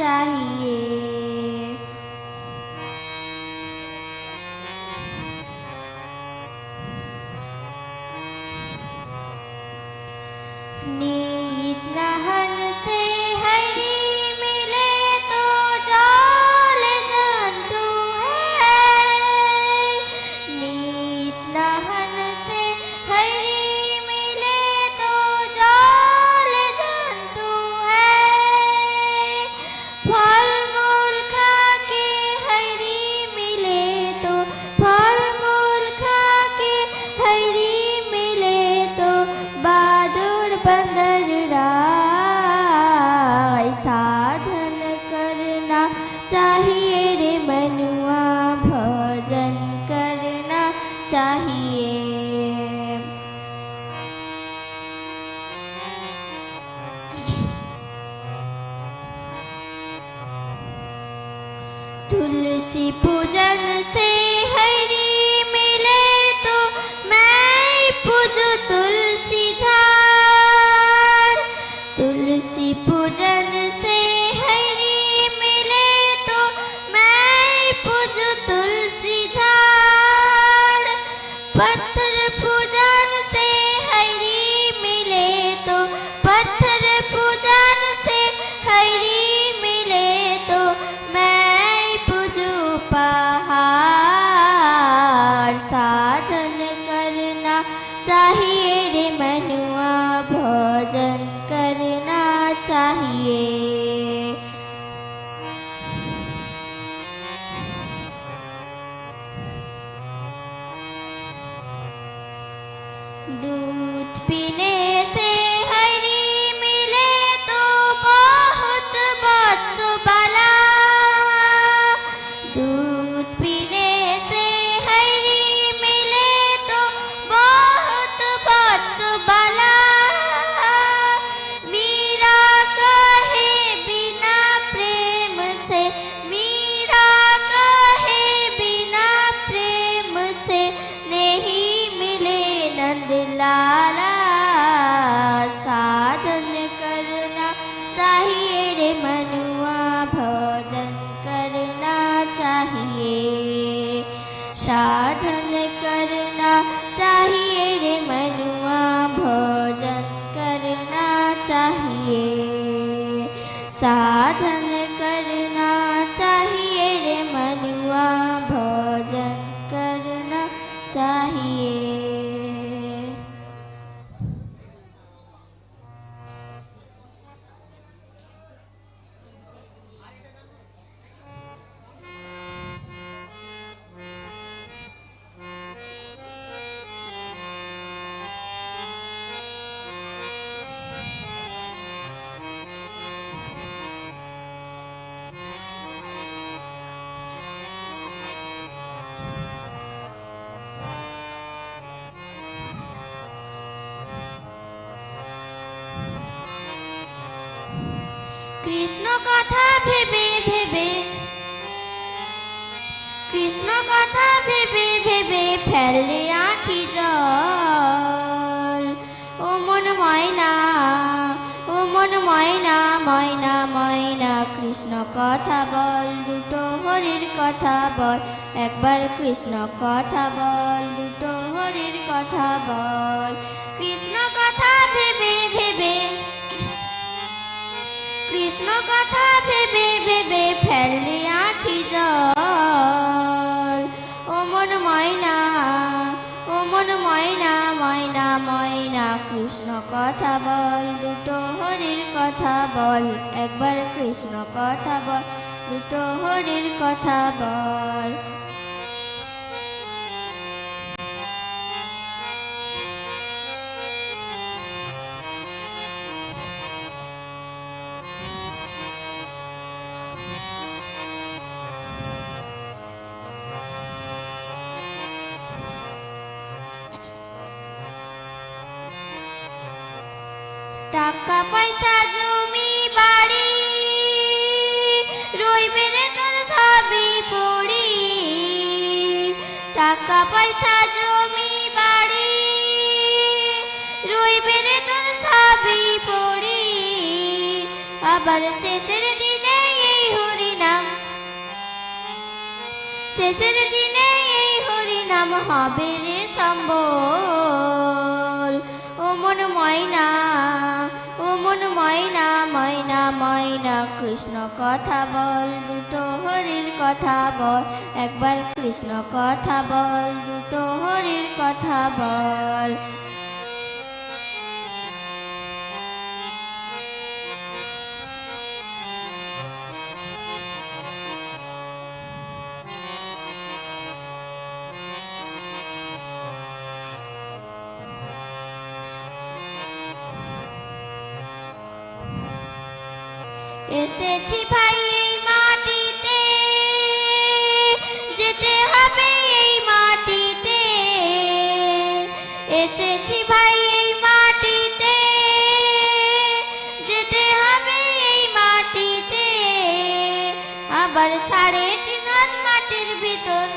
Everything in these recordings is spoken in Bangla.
चाहिए বেশি পূজা puasa কৃষ্ণ কথা ভেবে ভেবে, কৃষ্ণ কথা ভেবে ভেবে ফেললে আখি জল। ও মন ময়না, ও মন ময়না ময়না ময়না, কৃষ্ণ কথা বল, দুটো হরির কথা বল, একবার কৃষ্ণ কথা বল, দুটো হরির কথা বল। কৃষ্ণ কথা ভেবে ভেবে কৃষ্ণ কথা ভেবে ভেবে ফেললে আখি জল। ও মন ময়না, ও ময়না ময়না ময়না কৃষ্ণ কথা বল, দুটো হরির কথা বল, একবার কৃষ্ণ কথা বল, দুটো হরির কথা বল। টাকা পয়সা, জমি, বাড়ি। রইবে রে তোর সবই পড়ি। টাকা পয়সা, জমি, বাড়ি। রইবে রে তোর সবই পড়ি। আবার শেষের দিনে এই হরিনাম। শেষের দিনে এই হরিনাম হবে রে সম্বল। ও মন ময়না মন ময়না ময়না ময়না, কৃষ্ণ কথা বল, দুটো হরির কথা বল। একবার কৃষ্ণ কথা বল, দুটো হরির কথা বল। এসেছি ভাই এই মাটিতে। যেতে হবে এই মাটিতে। এসেছি ভাই এই মাটিতে। যেতে হবে এই মাটিতে। আবার সাড়ে তিন মাটির ভিতর।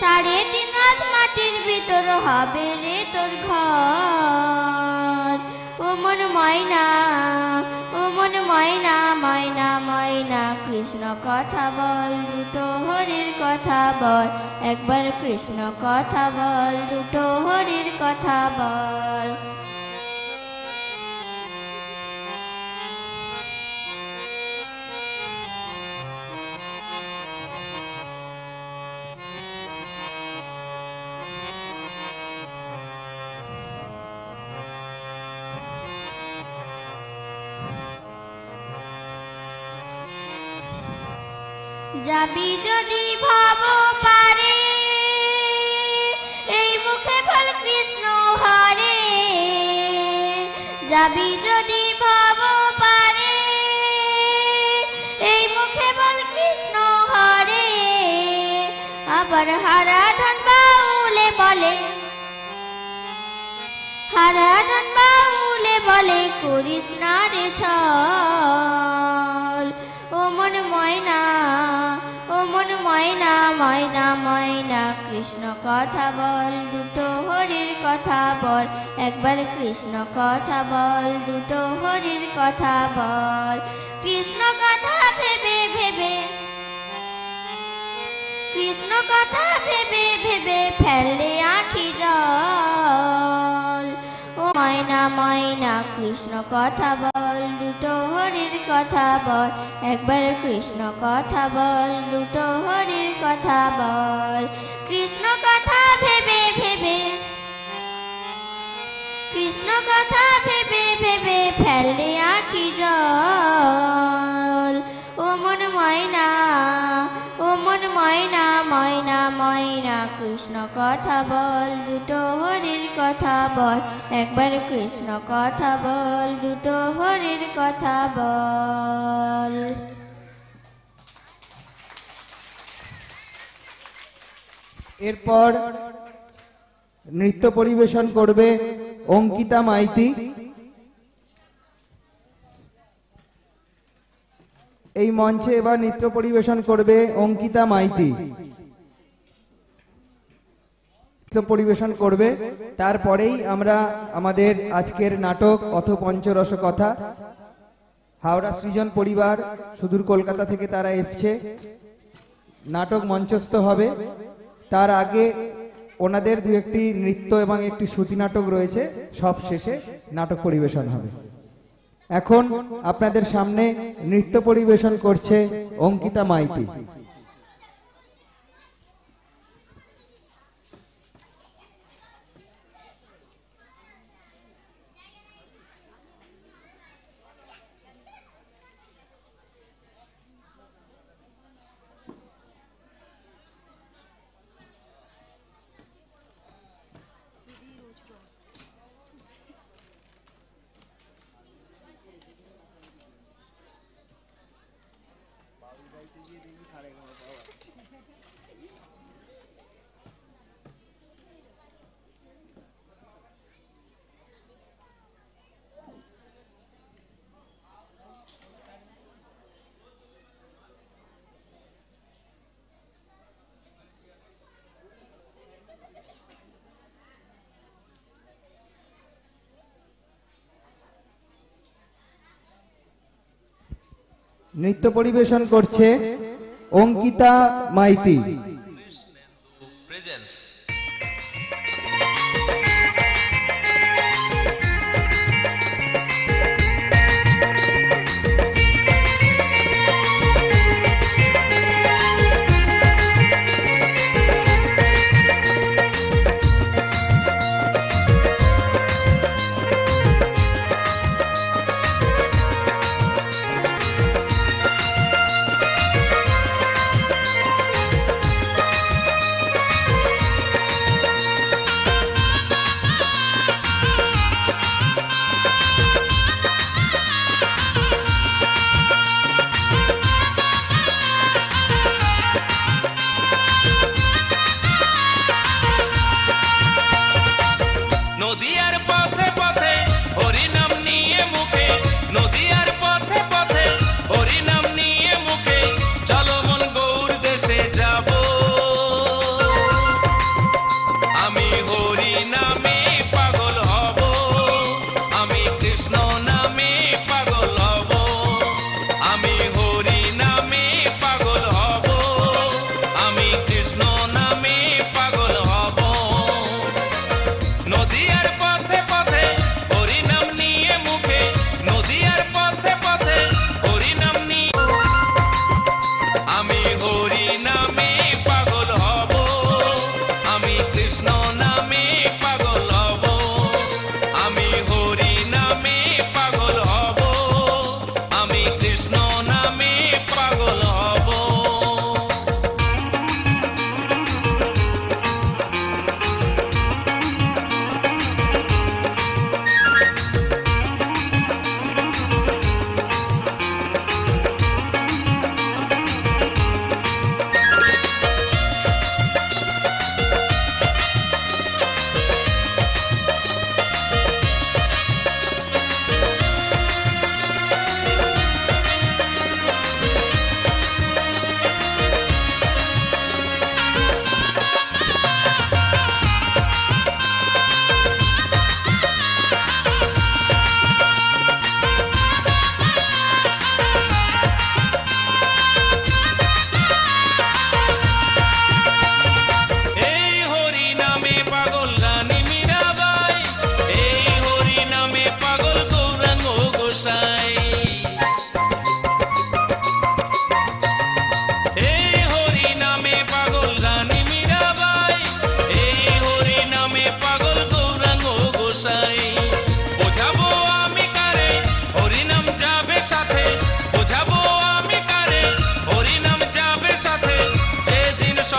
সাড়ে তিন মাটির ভিতর হবে রে তোর ঘর। ও মন ময়না মন ময়না ময়না ময়না, কৃষ্ণ কথা বল, দুটো হরির কথা বল। একবার কৃষ্ণ কথা বল, দুটো হরির কথা বল। যাবি যদি ভাব পারে এই মুখে বল কৃষ্ণ হরে। যাবি যদি ভাব পারে এই মুখে বল কৃষ্ণ হরে। আবার হারাধন বাউলে বলে, হারাধন বাউলে বলে, করিস না রে ছল। ও মন ময়না মন ময়না ময়না ময়না। কৃষ্ণ কথা বল, দুটো হরির কথা বল। একবার কৃষ্ণ কথা বল, দুটো হরির কথা বল। কৃষ্ণ কথা ভেবে ভেবে, কৃষ্ণ কথা ভেবে ভেবে ফেললে আখি জল। ও ময়না ময়না, কৃষ্ণ কথা বল। দুটো হরির কথা বল। একবার কৃষ্ণ কথা বল, দুটো হরির কথা বল। কৃষ্ণ কথা ভেবে ভেবে, কৃষ্ণ কথা ভেবে ভেবে ফেললে আঁকি জল? ময়না ময়না ময়না, কৃষ্ণ কথা বল, দুটো হরির কথা বল। একবার কৃষ্ণ কথা বল, দুটো হরির কথা বল। এরপর নৃত্য পরিবেশন করবে অঙ্কিতা মাইতি। এই মঞ্চে এবার নৃত্য পরিবেশন করবে অঙ্কিতা মাইতি। নৃত্য পরিবেশন করবে। তারপরেই আমরা আমাদের আজকের নাটক অথ পঞ্চরস কথা হাওড়া সৃজন পরিবার, সুদূর কলকাতা থেকে তারা এসছে। নাটক মঞ্চস্থ হবে। তার আগে ওনাদের দু একটি নৃত্য এবং একটি শ্রুতি নাটক রয়েছে। সব শেষে নাটক পরিবেশন হবে। এখন আপনাদের সামনে নৃত্য পরিবেশন করছে অঙ্কিতা মাইতি। নৃত্য পরিবেশন করছে অঙ্কিতা মাইতি।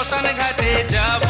শ্মশান ঘাটে যাব।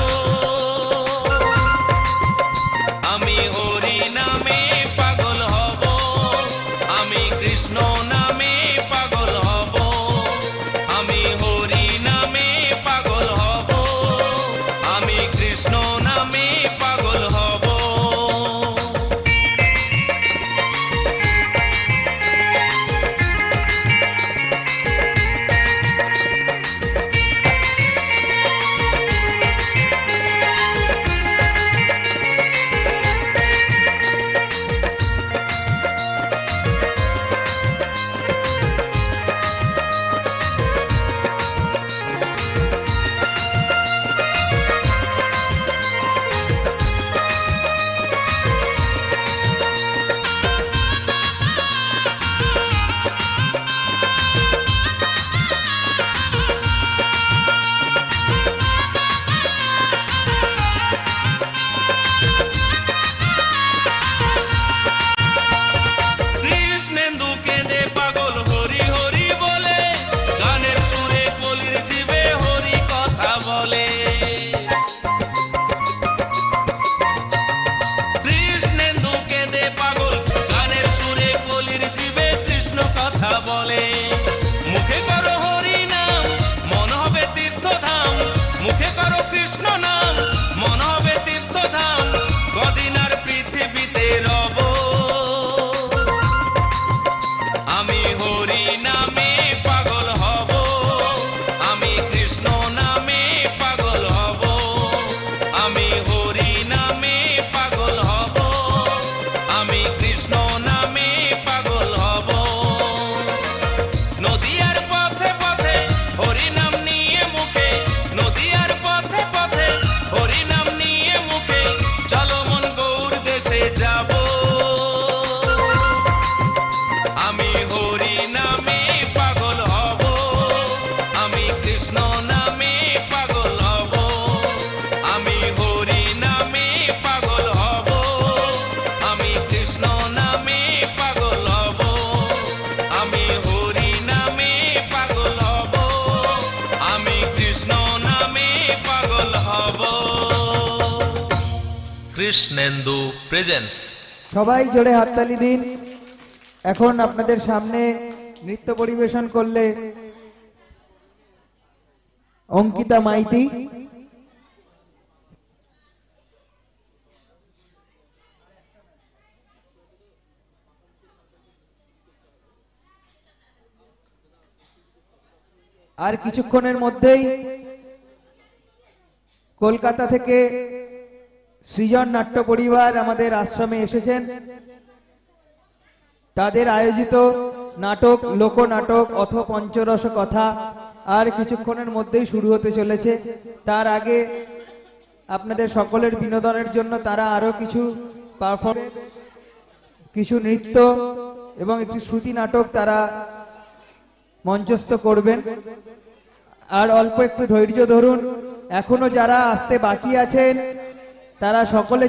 কৃষ্ণেন্দু প্রেজেন্স সবাই জোরে হাততালি দিন। এখন আপনাদের সামনে নৃত্য পরিবেশন করলে অঙ্কিতা মাইতি। আর কিছুক্ষণের মধ্যেই কলকাতা থেকে সৃজন নাট্য পরিবার আমাদের আশ্রমে এসেছেন। তাদের আয়োজিত নাটক, লোকনাটক, অথ পঞ্চরস কথা আর কিছুক্ষণের মধ্যেই শুরু হতে চলেছে। তার আগে আপনাদের সকলের বিনোদনের জন্য তারা আরও কিছু পারফর্ম, কিছু নৃত্য এবং একটি শ্রুতি নাটক তারা মঞ্চস্থ করবেন। আর অল্প একটু ধৈর্য ধরুন। এখনও যারা আসতে বাকি আছেন তারা সকলে